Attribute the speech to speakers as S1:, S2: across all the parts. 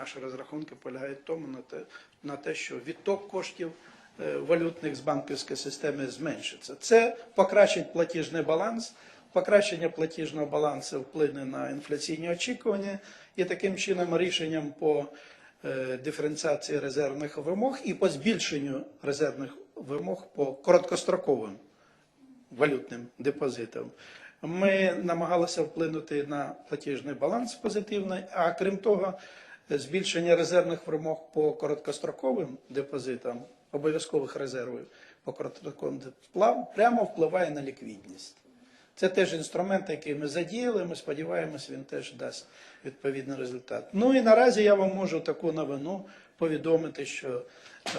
S1: наші розрахунки полягають в тому, на те, на те, що відток коштів е, валютних з банківської системи зменшиться. Це покращить платіжний баланс. Покращення платіжного балансу вплине на інфляційні очікування, і таким чином рішенням по е, диференціації резервних вимог і по збільшенню резервних вимог по короткостроковим валютним депозитам. Ми намагалися вплинути на платіжний баланс позитивно, а крім того, збільшення резервних вимог по короткостроковим депозитам, обов'язкових резервів по короткостроковим депозитам, прямо впливає на ліквідність. Це теж інструмент, який ми задіяли. Ми сподіваємось, він теж дасть відповідний результат. Ну і наразі я вам можу таку новину повідомити, що е,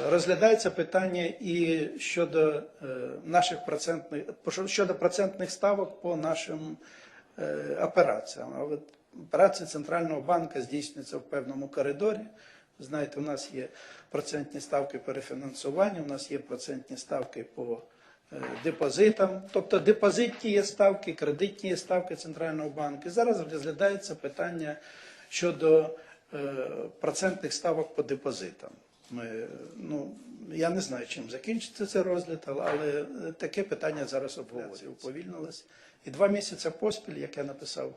S1: розглядається питання і щодо е, наших процентних щодо процентних ставок по нашим е, операціям. Операції центрального банку здійснюються в певному коридорі. Знаєте, у нас є процентні ставки перефінансування, у нас є процентні ставки по е, депозитам, тобто депозитні є ставки, кредитні є ставки Центрального банку. І зараз розглядається питання щодо е, процентних ставок по депозитам. Ми, ну, я не знаю, чим закінчиться цей розгляд, але- таке питання зараз обговорюється, уповільнилось. І два місяці поспіль, як я написав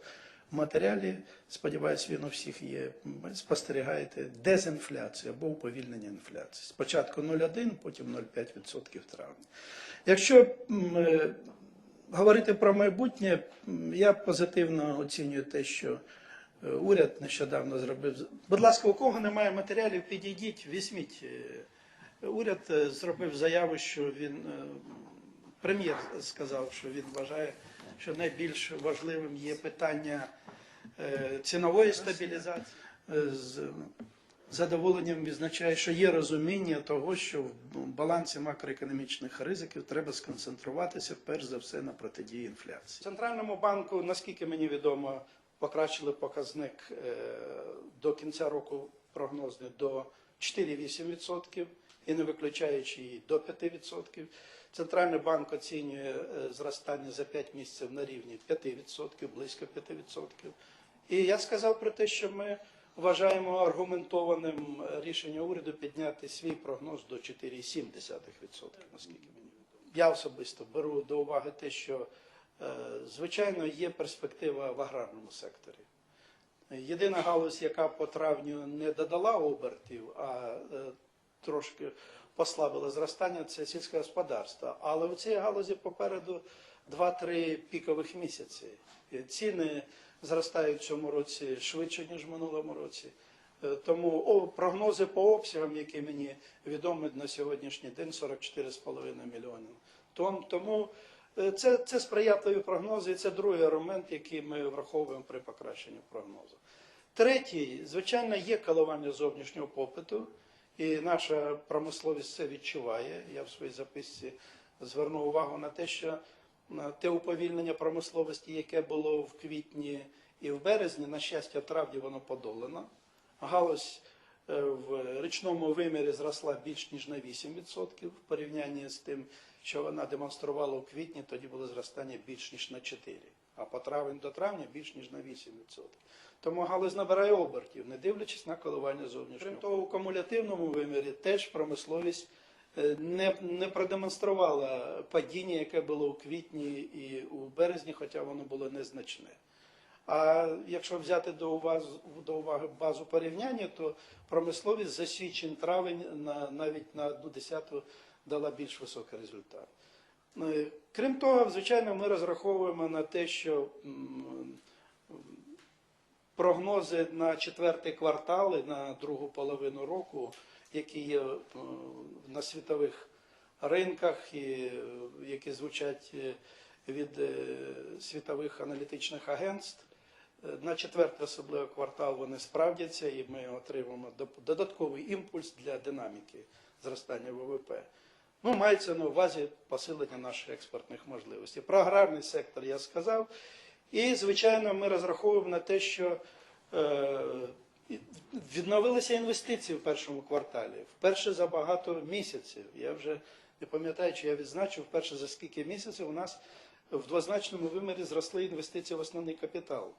S1: матеріалі, сподіваюся, він у всіх є, ви спостерігаєте дезінфляцію або уповільнення інфляції. Спочатку 0,1, потім 0,5% в травні. Якщо е, говорити про майбутнє, я позитивно оцінюю те, що е, уряд нещодавно зробив. Будь ласка, у кого немає матеріалів, підійдіть, візьміть. Е, Уряд зробив заяву, що він прем'єр сказав, що він вважає, що найбільш важливим є питання е, цінової стабілізації. Е, З задоволенням відзначає, що є розуміння того, що в балансі макроекономічних ризиків треба сконцентруватися перш за все на протидії інфляції. Центральному банку, наскільки мені відомо, покращили показник е, до кінця року прогнозний до 4,8% і не виключаючи її до 5%. Центральний банк оцінює е, зростання за 5 місяців на рівні 5%, близько 5%. І я сказав про те, що ми вважаємо аргументованим рішення уряду підняти свій прогноз до 4,7%, наскільки мені відомо. Я особисто беру до уваги те, що е, звичайно є перспектива в аграрному секторі. Єдина галузь, яка по травню не додала обертів, а е, трошки послабила зростання, це сільське господарство. Але у цій галузі попереду 2-3 пікових місяці. Ціни зростають в цьому році швидше, ніж в минулому році. Е, Тому о, прогнози по обсягам, які мені відомі на сьогоднішній день, 44,5 мільйонів тонн. Тому е, це, це сприятливі прогнози, і це другий аргумент, який ми враховуємо при покращенні прогнозу. Третій, звичайно, є коливання зовнішнього попиту, і наша промисловість це відчуває. Я в своїй записці звернув увагу на те, що е, те уповільнення промисловості, яке було в квітні і в березні, на щастя, в травні воно подолано. Галузь е, в річному вимірі зросла більш ніж на 8% в порівнянні з тим, що вона демонструвала у квітні, тоді було зростання більш ніж на 4%, а по травень до травня більш ніж на 8%. Тому галузь набирає обертів, не дивлячись на коливання зовнішнього. Крім того, у кумулятивному вимірі теж промисловість е, не, не продемонструвала падіння, яке було у квітні і у березні, хоча воно було незначне. А якщо взяти до уваги, до уваги базу порівняння, то промисловість за січень травень на, навіть на одну десяту дала більш високий результат. Е, Крім того, звичайно, ми розраховуємо на те, що прогнози на четвертий квартал і на другу половину року, які є е, на світових ринках, і е, які звучать е, від світових аналітичних агентств, на четвертий особливо квартал вони справдяться, і ми отримаємо додатковий імпульс для динаміки зростання ВВП. Ну, мається на увазі посилення наших експортних можливостей. Про аграрний сектор я сказав. І, звичайно, ми розраховуємо на те, що е, відновилися інвестиції в першому кварталі. Вперше за багато місяців. Я вже не пам'ятаю, чи я відзначив, вперше за скільки місяців у нас в двозначному вимірі зросли інвестиції в основний капітал.